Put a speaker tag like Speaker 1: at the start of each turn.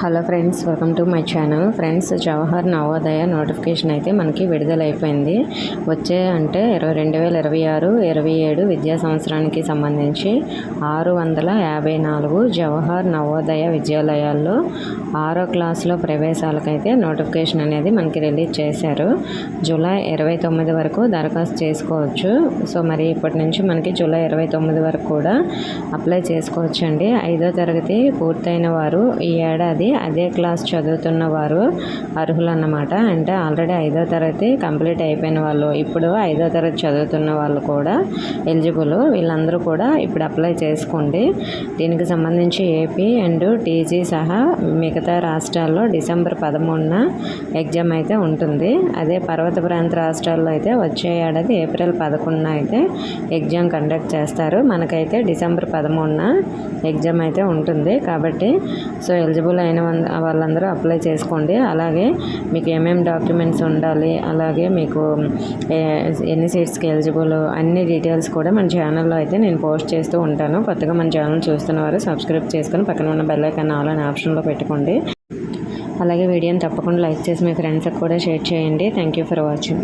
Speaker 1: Hello friends welcome to my channel. Friends Jawahar Navodaya notification అయితే మనకి విడుదలైపోయింది. వచ్చే అంటే ఇరవై రెండు వేల ఇరవై ఆరు ఇరవై ఏడు విద్యా సంవత్సరానికి సంబంధించి ఆరు వందల యాభై నాలుగు జవహర్ నవోదయ విద్యాలయాల్లో ఆరో క్లాసులో ప్రవేశాలకైతే నోటిఫికేషన్ అనేది మనకి రిలీజ్ చేశారు. జూలై ఇరవై తొమ్మిది వరకు దరఖాస్తు చేసుకోవచ్చు. సో మరి ఇప్పటి నుంచి మనకి జూలై ఇరవై తొమ్మిది వరకు కూడా అప్లై చేసుకోవచ్చండి. ఐదో తరగతి పూర్తయిన వారు ఈ ఏడాది అదే క్లాస్ చదువుతున్న వారు అర్హులు అన్నమాట అంటే ఆల్రెడీ ఐదో తరగతి కంప్లీట్ అయిపోయిన వాళ్ళు ఇప్పుడు ఐదో తరగతి చదువుతున్న వాళ్ళు కూడా ఎలిజిబుల్. వీళ్ళందరూ కూడా ఇప్పుడు అప్లై చేసుకోండి. దీనికి సంబంధించి ఏపీ అండ్ టీజీ సహా మిగతా రాష్ట్రాల్లో డిసెంబర్ పదమూడున ఎగ్జామ్ అయితే ఉంటుంది. అదే పర్వత ప్రాంత రాష్ట్రాల్లో అయితే వచ్చే ఏడాది ఏప్రిల్ పదకొండున అయితే ఎగ్జామ్ కండక్ట్ చేస్తారు. మనకైతే డిసెంబర్ పదమూడున ఎగ్జామ్ అయితే ఉంటుంది. కాబట్టి సో ఎలిజిబుల్ అయిన అయిన వాళ్ళందరూ అప్లై చేసుకోండి. అలాగే మీకు ఏమేమి డాక్యుమెంట్స్ ఉండాలి. అలాగే మీకు ఎన్ని సీట్స్కి ఎలిజిబుల్ అన్ని డీటెయిల్స్ కూడా మన ఛానల్లో అయితే నేను పోస్ట్ చేస్తూ ఉంటాను. కొత్తగా మన ఛానల్ చూస్తున్న వారు సబ్స్క్రైబ్ చేసుకొని పక్కన ఉన్న బెల్లైకన్ ఐకాన్ ఆల్ అనే ఆప్షన్లో పెట్టుకోండి. అలాగే వీడియోని తప్పకుండా లైక్ చేసి మీ ఫ్రెండ్స్కి కూడా షేర్ చేయండి. Thank you for watching